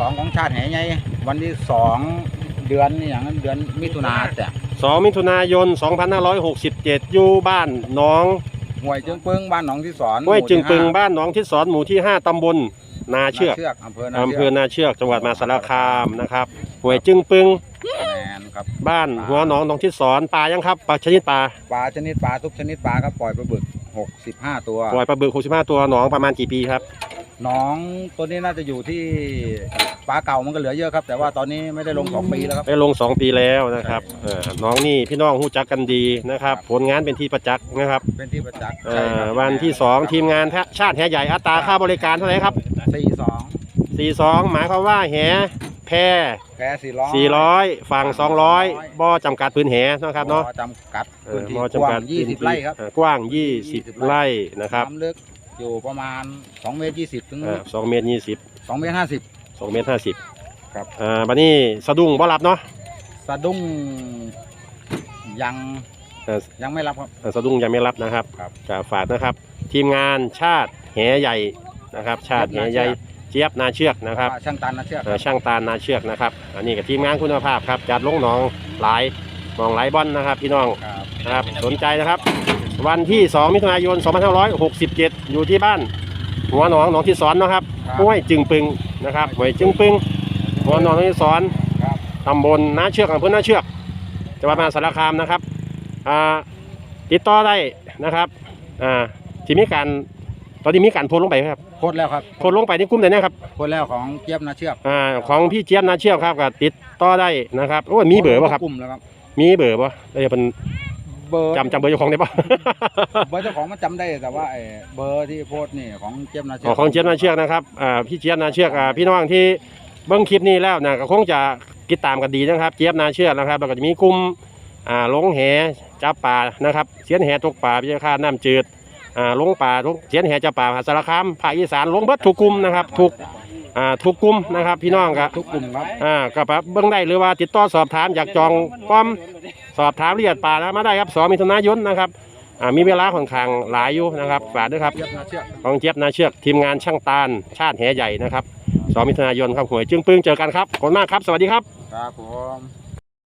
สองของชาติแห่ใหญ่วันที่สองเดือนนี่อย่างนั้นเดือนมิถุนาแต่2มิถุนายน 2567 อยู่บ้านหนองห่วยจึงปึงบ้านหนองที่สอนห้วยจึงปึงหมู่ที่บ้านหนองทิศสอนหมู่ที่ 5 ตำบลนาห้าเชือกนาเชือกอำเภอนาอำเภเชืออกนาเชือกจังหวัดมหาสารคามนะครับห้วยจึงปึงแมนครับบ้านหัวหนองหนองทิศสอนปลายังครับปลาชนิดปลาปลาชนิดปลาทุกชนิดปลาครับปล่อยปลาบึก 65 ตัว ปล่อยปลาบึก 65 ตัวหนองประมาณกี่ปีครับ น้องตัวนี้น่าจะอยู่ที่ปลาเก่ามันก็เหลือเยอะครับ แต่ว่าตอนนี้ไม่ได้ลงสองปีแล้วครับ ได้ลง 2 ปีแล้วนะครับเออน้องนี่พี่น้องหู้จักกันดีนะครับครับ ผลงานเป็นที่ประจักษ์นะครับเป็นที่ประจักษ์เอ่ใช่คอรับวันที่ 2 ทีมงานชาติแหใหญ่อัตราค่าบริการเท่าไหร่ครับ สี่สอง42 หมายความว่าแหแพแพ้สี่ร้อย400 ฝั่ง 200บ่อจำกัดพื้นแหนะครับเนาะจำกัดเอพื้อนที่บ่อกว้าจำกัดงยี่สิบไร่ครับเอ่อกว้าง 20 ไร่นะครับน้ำลึก อยู่ประมาณ2เมตร20ถึงเอ่อ2เมตร20 2เมตร50 2เมตร50ครับ อ่าบัดนี้สะดุ้งบ่รับเนาะสะดุ้งยังเอ่อยังไม่รับครับ สะดุ้งยังไม่รับนะครับครับ จะฝากนะครับ ทีมงานชาติแหใหญ่นะครับ ชาติแหใหญ่เจี๊ยบนาเชือกนะครับว่าช่างตันนะเชือก เอ่อช่างตาลนาเชือกนะครับ อันนี้กับทีมงานคุณภาพครับจัดลงหนองหลายหนองหลายบอลนะครับ พี่น้องครับ นะครับ สนใจนะครับ วันที่2มิถุนายน 2567 อยู่ที่บ้าน หัวหนองหนองที่สอนนะครับครับห้วยจึงปึงนะครับห้วยจึงปึงหัวหนองหนองที่สอนครับตำบลนาเชือกอำเภอนาเชือกจังหวัดมหาสารคามนะครับอ่าติดต่อได้นะครับอ่าที่มีการตอนนี้มีการโพสต์ลงไปไหมครับโคตรแล้วครับโพสต์ลงไปในกลุ่มไหนนะครับโคตรแล้วของเจี๊ยบนะเชือกอ่าของพี่เจี๊ยบนาเชือกครับก็ติดต่อได้นะครับโอ้ยมีเบอร์ป่ะครับกลุ่มแล้วครับมีเบอร์ป่ะเอ้ยเป็น เบอร์จำจำเบอร์เจ้าของได้ป่ะเบอร์เจ้าของมันจำได้แต่ว่าไอ้เบอร์ที่โพสต์นี่ของเจี๊ยบนะเชือ๋อของเจี๊ยบนาเชือกนะครับอ่าพี่เจี๊ยบนาเชือกอ่าพี่น้องที่เบิ้งคลิปนี้แล้วนะก็คงจะติดตามกันดีนะครับ เจี๊ยบนาเชือกนะครับแล้วก็จะมีกลุ่มอ่าลงแหจับปลานะครับเสียนแหตกปลาพิจารณาน้ำจืดอ่าลงปลาลงเสียนแหจับปลามหาสารคามภาคอีสานลงเบิดทุกกลุ่มนะครับทุก อ่าทุกกลุ่มนะครับ พี่น้องก็ทุกกลุ่มครับอ่าก็ไปเบิ้งได้หรือว่าติดต่อสอบถามอยากจองป้อมสอบถามรายละเอียดป่านะมาได้ครับสองมิถุนายนนะครับอ่ามีเวลาค่อนข้างหลายอยู่นะครับฝากด้วยครับเจี๊ยบนะเชือกของเจี๊ยบนาเชือกทีมงานช่างตาลชาติแหใหญ่นะครับสองมิถุนายนครับหวยจึงปึ้งเจอกันครับขอบคุณมากครับ สวัสดีครับ ครับผม